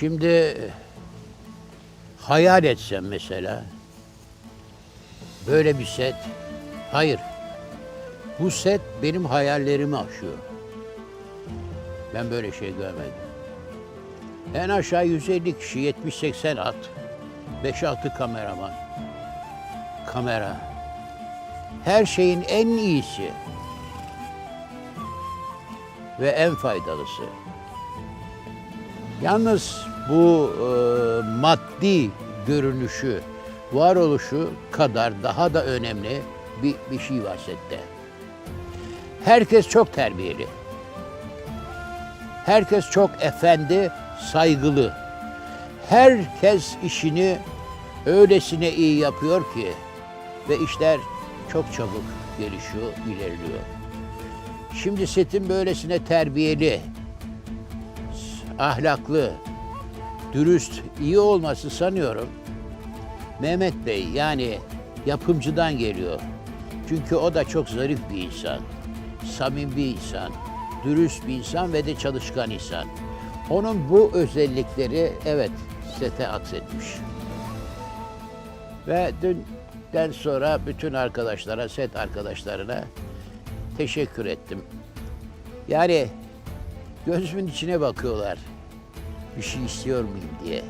Şimdi hayal etsem mesela böyle bir set. Hayır. Bu set benim hayallerimi aşıyor. Ben böyle şey görmedim. En aşağı 150 kişi, 70-80 at, 5-6 kameraman. Kamera. Her şeyin en iyisi ve en faydalısı. Yalnız bu e, maddi görünüşü, varoluşu kadar daha da önemli bir, bir şey var. Herkes çok terbiyeli. Herkes çok efendi, saygılı. Herkes işini öylesine iyi yapıyor ki ve işler çok çabuk gelişiyor, ilerliyor. Şimdi setin böylesine terbiyeli, ahlaklı, dürüst, iyi olması sanıyorum Mehmet Bey yani yapımcıdan geliyor. Çünkü o da çok zarif bir insan, samimi bir insan, dürüst bir insan ve de çalışkan insan. Onun bu özellikleri evet sete aksetmiş. Ve dünden sonra bütün arkadaşlara, set arkadaşlarına teşekkür ettim. Yani gözümün içine bakıyorlar. Bir şey istiyor muyum diye.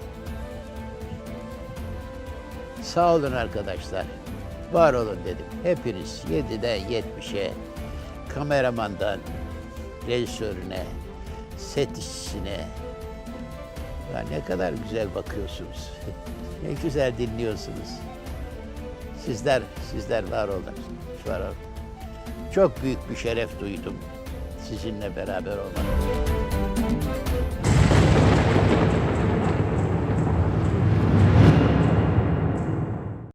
Sağ olun arkadaşlar. Var olun dedim. Hepiniz 7'den 70'e kameramandan rejisörüne, set işçisine ya ne kadar güzel bakıyorsunuz. ne güzel dinliyorsunuz. Sizler, sizler var olun. Var olun. Çok büyük bir şeref duydum sizinle beraber olmak.